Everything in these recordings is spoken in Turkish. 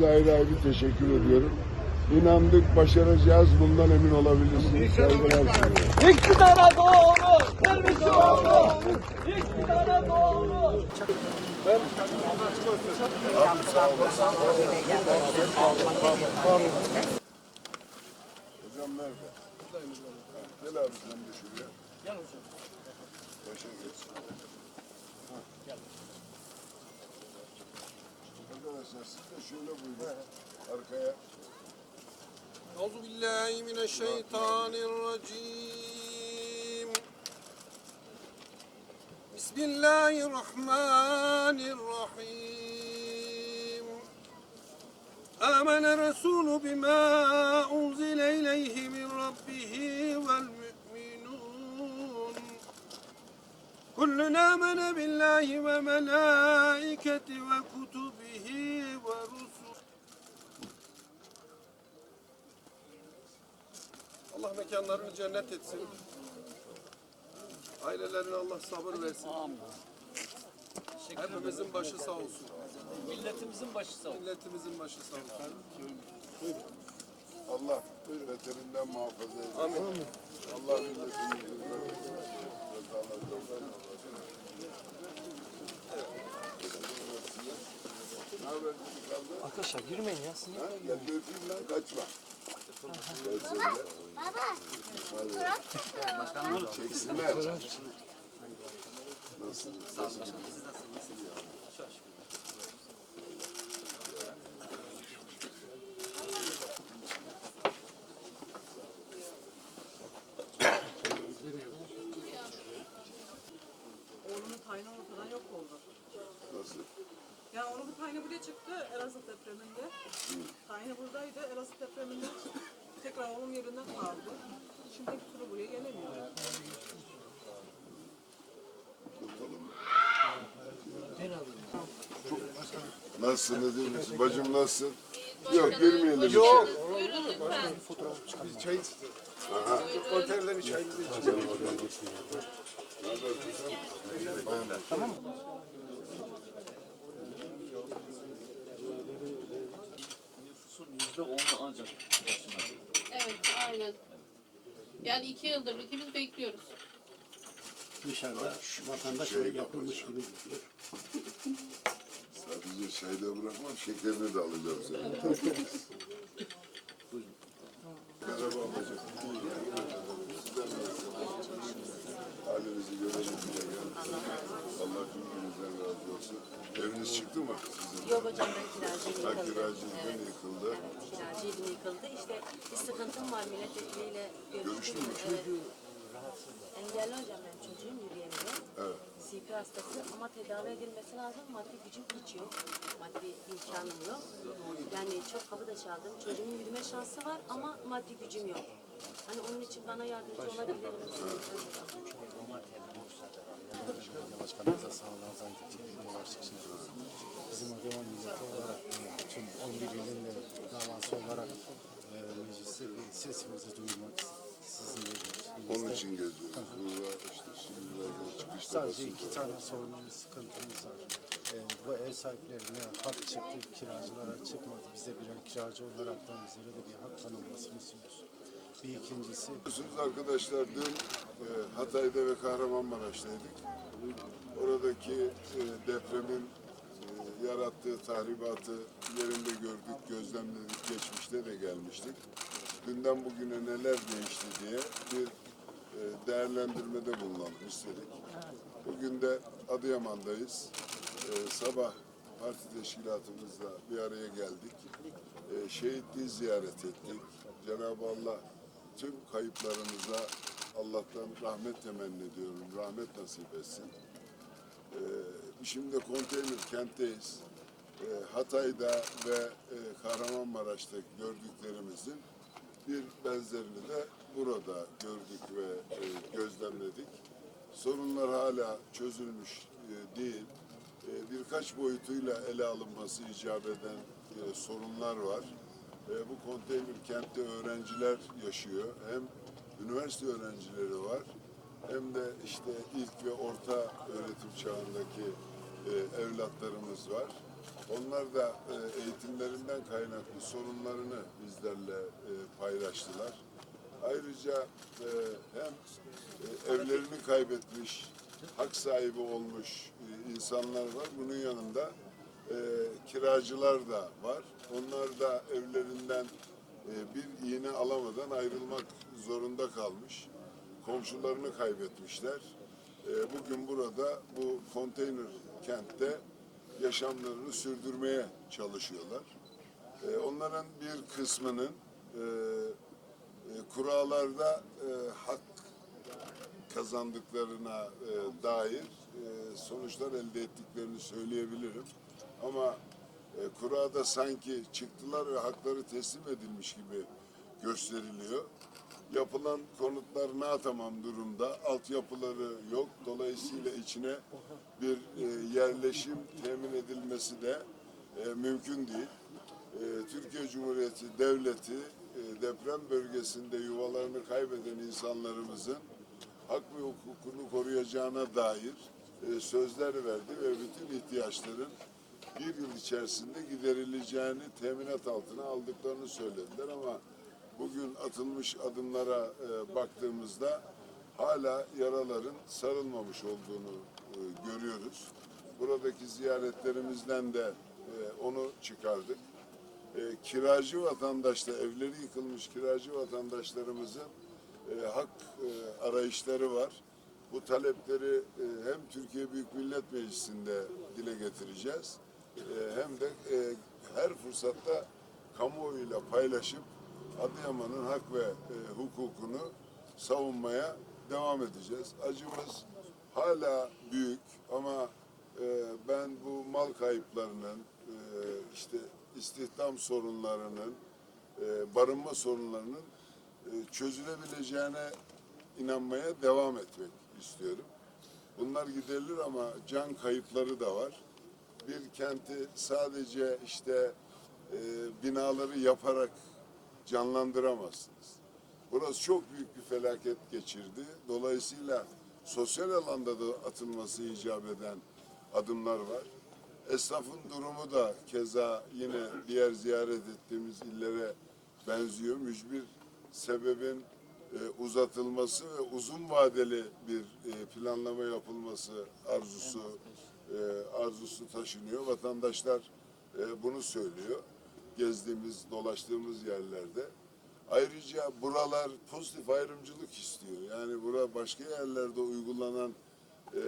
Size ayrı ayrı teşekkür ediyorum. İnandık, başaracağız. Bundan emin olabilirsiniz. Saygılar. İktidara doğru, Dervişoğlu! İktidara doğru! Hocam nerede? Gel abi sen de şuraya. Gel hocam. Başa geç. أعوذ بالله من الشيطان الرجيم. بسم الله الرحمن الرحيم. آمن الرسول بما أنزل إليه من ربه والمؤمنون. كل آمن بالله وملائكته وكتبه ورسله Allah mekanlarını cennet etsin. Ailelerine Allah sabır versin. Hepimizin başı sağ olsun. Milletimizin başı sağ olsun. Milletimizin başı sağ olsun. Allah beterinden muhafaza eylesin. Amin. Allah milletimizi Arkadaşlar yürümeyin ya. Ha? Gel bir öpeyim lan kaçma. Gel sen de. Hadi. Çeksinler. Nasıl? Nasıl? Oğlumun tayini ortadan yok oldu. Nasıl? Yani buraya çıktı Elazığ depreminde. Tayini buradaydı. Elazığ depreminde tekrar oğlum yerinden kaldı. Şimdi bir türlü buraya gelemiyor. Nasılsınız iyi misin? Bacım nasılsın? Yok girmeyelim. Yok. Evet, aynen. Yani iki yıldır ikimiz bekliyoruz. dışarıda vatandaş öyle yapılmış gibi gidiyor. Sadece çayda bırakmam, şekerini de alacağım senin. Merhaba ablacığım. Sizden nasılsınız? Halinizi görelim diye geldim. Allah olsun. Eviniz çıktı mı sizin? Yok hocam ben kiracıyım Ha, yıkıldı. kiracıyken yıkıldı. Kiracıydım yıkıldı. İşte bir sıkıntım var milletvekiliyle görüştüm. Görüştün mü? Evet. Engelli hocam ben çocuğum yürüyemiyor. Evet. CP hastası ama tedavi edilmesi lazım. Maddi gücüm hiç yok. Maddi imkanım yok. Yani çok kapı da çaldım. Çocuğumun yürüme şansı var ama maddi gücüm yok. Hani onun için bana yardımcı olabilir misiniz? Başkanımıza Bizim Adıyaman milleti olarak tüm 11 ilin de davası olarak e, mecliste sesimizi duyurmak sizinle Onun için geziyoruz. Burada işte şimdilerde çıkışta Sadece iki tane sorunumuz, sıkıntımız var. E, bu ev sahiplerine hak çıktı, kiracılara çıkmadı. Bize birer kiracı olaraktan bizlere de bir hak tanınmasını istiyoruz. Bir ikincisi Biliyorsunuz arkadaşlar dün e, Hatay'da ve Kahramanmaraş'taydık. Oradaki e, depremin e, yarattığı tahribatı yerinde gördük, gözlemledik, geçmişte de gelmiştik. Dünden bugüne neler değişti diye bir e, değerlendirmede bulunalım istedik. Bugün de Adıyaman'dayız. E, sabah parti teşkilatımızla bir araya geldik. E, şehitliği ziyaret ettik. Cenab-ı Allah tüm kayıplarımıza Allah'tan rahmet temenni ediyorum. Rahmet nasip etsin. Ee, şimdi konteyner kentteyiz. Ee, Hatay'da ve e, Kahramanmaraş'ta gördüklerimizin bir benzerini de burada gördük ve e, gözlemledik. Sorunlar hala çözülmüş e, değil. E, birkaç boyutuyla ele alınması icap eden e, sorunlar var. E, bu konteyner kentte öğrenciler yaşıyor. Hem üniversite öğrencileri var hem de işte ilk ve orta öğretim çağındaki e, evlatlarımız var. Onlar da e, eğitimlerinden kaynaklı sorunlarını bizlerle e, paylaştılar. Ayrıca e, hem e, evlerini kaybetmiş, hak sahibi olmuş e, insanlar var. Bunun yanında e, kiracılar da var. Onlar da evlerinden e, bir iğne alamadan ayrılmak zorunda kalmış. Komşularını kaybetmişler. E, bugün burada bu konteyner kentte yaşamlarını sürdürmeye çalışıyorlar. E, onların bir kısmının e, e, kurallarda e, hak kazandıklarına e, dair e, sonuçlar elde ettiklerini söyleyebilirim. Ama e, kurada sanki çıktılar ve hakları teslim edilmiş gibi gösteriliyor. Yapılan konutlar ne tamam durumda, altyapıları yok. Dolayısıyla içine bir e, yerleşim temin edilmesi de e, mümkün değil. E, Türkiye Cumhuriyeti Devleti e, deprem bölgesinde yuvalarını kaybeden insanlarımızın hak ve hukukunu koruyacağına dair e, sözler verdi ve bütün ihtiyaçların bir yıl içerisinde giderileceğini teminat altına aldıklarını söylediler ama bugün atılmış adımlara e, baktığımızda hala yaraların sarılmamış olduğunu e, görüyoruz. Buradaki ziyaretlerimizden de e, onu çıkardık. E, kiracı vatandaşta evleri yıkılmış kiracı vatandaşlarımızın e, hak e, arayışları var. Bu talepleri e, hem Türkiye Büyük Millet Meclisi'nde dile getireceğiz hem de e, her fırsatta kamuoyuyla paylaşıp Adıyaman'ın hak ve e, hukukunu savunmaya devam edeceğiz. Acımız hala büyük ama e, ben bu mal kayıplarının, e, işte istihdam sorunlarının, e, barınma sorunlarının e, çözülebileceğine inanmaya devam etmek istiyorum. Bunlar giderilir ama can kayıpları da var. Bir kenti sadece işte e, binaları yaparak canlandıramazsınız. Burası çok büyük bir felaket geçirdi. Dolayısıyla sosyal alanda da atılması icap eden adımlar var. Esnafın durumu da keza yine diğer ziyaret ettiğimiz illere benziyor. Mücbir sebebin e, uzatılması ve uzun vadeli bir e, planlama yapılması arzusu arzusu taşınıyor. Vatandaşlar e, bunu söylüyor. Gezdiğimiz, dolaştığımız yerlerde. Ayrıca buralar pozitif ayrımcılık istiyor. Yani bura başka yerlerde uygulanan e,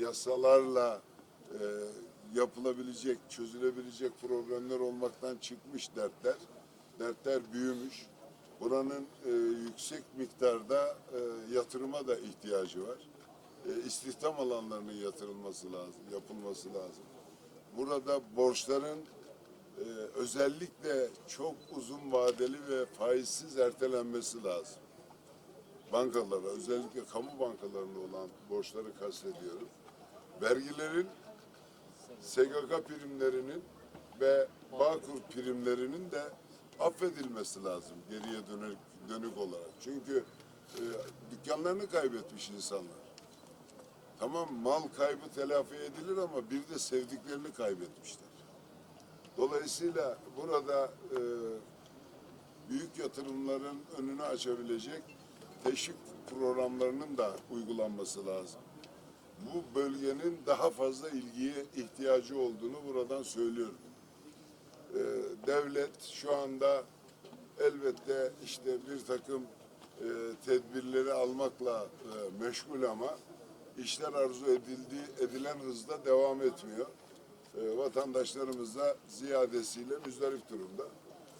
yasalarla e, yapılabilecek, çözülebilecek problemler olmaktan çıkmış dertler. Dertler büyümüş. Buranın e, yüksek miktarda e, yatırıma da ihtiyacı var. E, istihdam alanlarının yatırılması lazım, yapılması lazım. Burada borçların e, özellikle çok uzun vadeli ve faizsiz ertelenmesi lazım. Bankalara, özellikle kamu bankalarında olan borçları kastediyorum. Vergilerin, SGK primlerinin ve Bağkur primlerinin de affedilmesi lazım geriye dönük, dönük olarak. Çünkü e, dükkanlarını kaybetmiş insanlar. Tamam mal kaybı telafi edilir ama bir de sevdiklerini kaybetmişler. Dolayısıyla burada e, büyük yatırımların önünü açabilecek teşvik programlarının da uygulanması lazım. Bu bölgenin daha fazla ilgiye ihtiyacı olduğunu buradan söylüyorum. E, devlet şu anda elbette işte bir takım e, tedbirleri almakla e, meşgul ama işler arzu edildiği edilen hızda devam etmiyor. E, vatandaşlarımız da ziyadesiyle müzdarip durumda.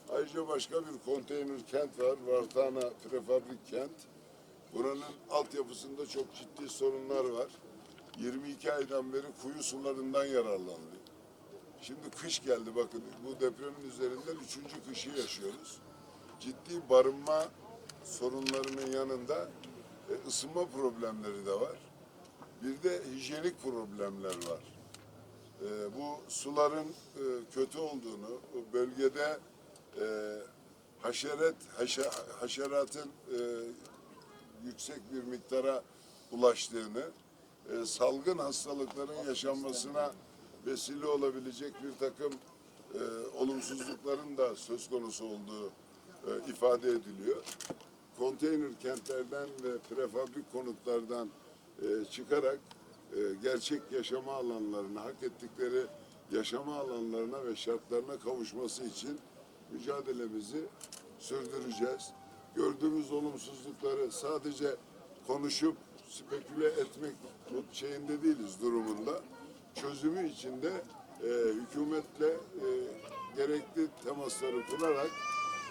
Ayrıca başka bir konteyner kent var. Vartana Prefabrik Kent. Buranın altyapısında çok ciddi sorunlar var. 22 aydan beri kuyu sularından yararlanılıyor. Şimdi kış geldi bakın bu depremin üzerinden üçüncü kışı yaşıyoruz. Ciddi barınma sorunlarının yanında e, ısınma problemleri de var. Bir de hijyenik problemler var. E, bu suların e, kötü olduğunu, bölgede e, haşeret, haşa, haşeratın e, yüksek bir miktara ulaştığını, e, salgın hastalıkların yaşanmasına vesile olabilecek bir takım e, olumsuzlukların da söz konusu olduğu e, ifade ediliyor. Konteyner kentlerden ve prefabrik konutlardan e, çıkarak e, gerçek yaşama alanlarına, hak ettikleri yaşama alanlarına ve şartlarına kavuşması için mücadelemizi sürdüreceğiz. Gördüğümüz olumsuzlukları sadece konuşup speküle etmek şeyinde değiliz durumunda. Çözümü içinde e, hükümetle e, gerekli temasları kurarak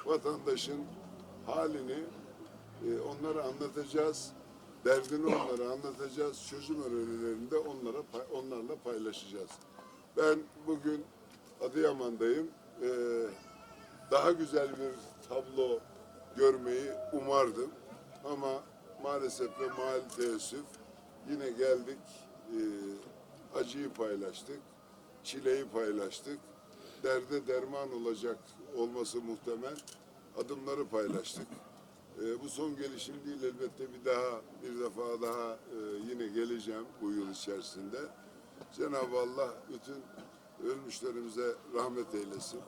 vatandaşın halini e, onlara anlatacağız. Derdini onlara anlatacağız. Çözüm önerilerini de onlara onlarla paylaşacağız. Ben bugün Adıyaman'dayım. E, daha güzel bir tablo görmeyi umardım. Ama maalesef ve mal teessüf yine geldik. e, acıyı paylaştık. Çileyi paylaştık. Derde derman olacak olması muhtemel adımları paylaştık. E, bu son gelişim değil elbette bir daha bir defa daha e, yine geleceğim bu yıl içerisinde. Cenab-ı Allah bütün ölmüşlerimize rahmet eylesin.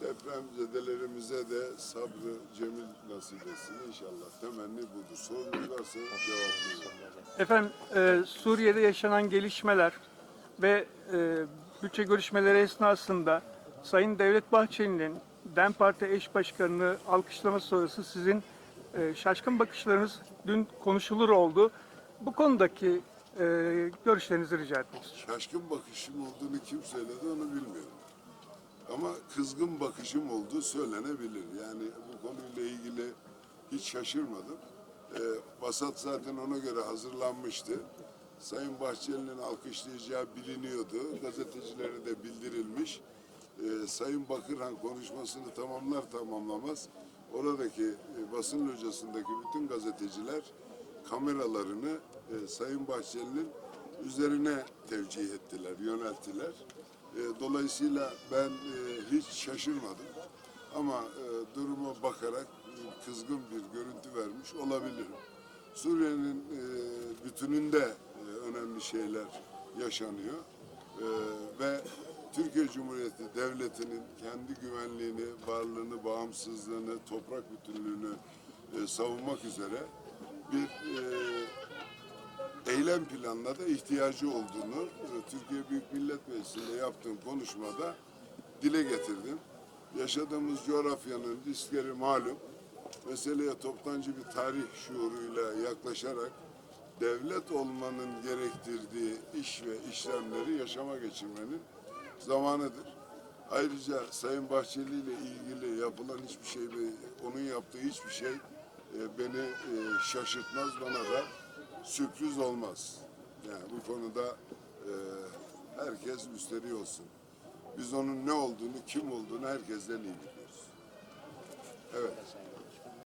Depremzedelerimize de sabrı cemil nasip etsin inşallah. Temenni budur. Sorunuz varsa cevaplayın. Efendim e, Suriye'de yaşanan gelişmeler ve e, bütçe görüşmeleri esnasında Sayın Devlet Bahçeli'nin DEM Parti eş başkanını alkışlaması sonrası sizin şaşkın bakışlarınız dün konuşulur oldu. Bu konudaki e, görüşlerinizi rica etmek istiyorum. Şaşkın bakışım olduğunu kim söyledi onu bilmiyorum. Ama kızgın bakışım olduğu söylenebilir. Yani bu konuyla ilgili hiç şaşırmadım. Ee, Basat zaten ona göre hazırlanmıştı. Sayın Bahçeli'nin alkışlayacağı biliniyordu. Gazetecilere de bildirilmiş. Ee, Sayın Bakırhan konuşmasını tamamlar tamamlamaz oradaki e, basın locasındaki bütün gazeteciler kameralarını e, Sayın Bahçeli'nin üzerine tevcih ettiler, yönelttiler. E, dolayısıyla ben hiç şaşırmadım. Ama duruma bakarak kızgın bir görüntü vermiş olabilirim. Suriye'nin bütününde önemli şeyler yaşanıyor. Ve Türkiye Cumhuriyeti Devleti'nin kendi güvenliğini, varlığını, bağımsızlığını, toprak bütünlüğünü e, savunmak üzere bir e, eylem planına da ihtiyacı olduğunu e, Türkiye Büyük Millet Meclisi'nde yaptığım konuşmada dile getirdim. Yaşadığımız coğrafyanın riskleri malum. Meseleye toptancı bir tarih şuuruyla yaklaşarak devlet olmanın gerektirdiği iş ve işlemleri yaşama geçirmenin zamanıdır. Ayrıca Sayın Bahçeli ile ilgili yapılan hiçbir şey, onun yaptığı hiçbir şey e, beni e, şaşırtmaz, bana da sürpriz olmaz. Yani bu konuda e, herkes müsteri olsun. Biz onun ne olduğunu, kim olduğunu herkesten iyi biliyoruz. Evet.